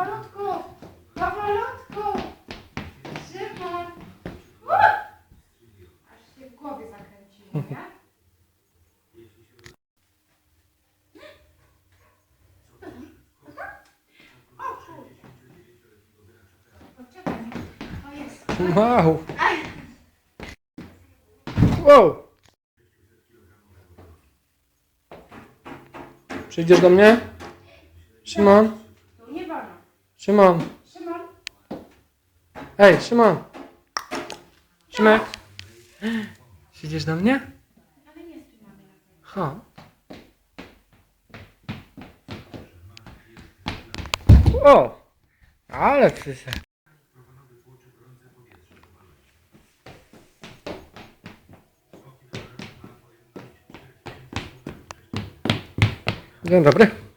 Powolutku! Powolutku! Szymon! Uh! Aż się w głowie zakręciło, nie? O kurde. Poczekaj. O jest. Wow. Aj. Wow. Przyjdziesz do mnie? Szymon? Tu nie wolno. Szymon? Szymon! Hej, Szymon! Szymek? Przyjdziesz do mnie? Ale nie stój mamy na tym. Chodź. O! Ale przyszedł. Dzień dobry.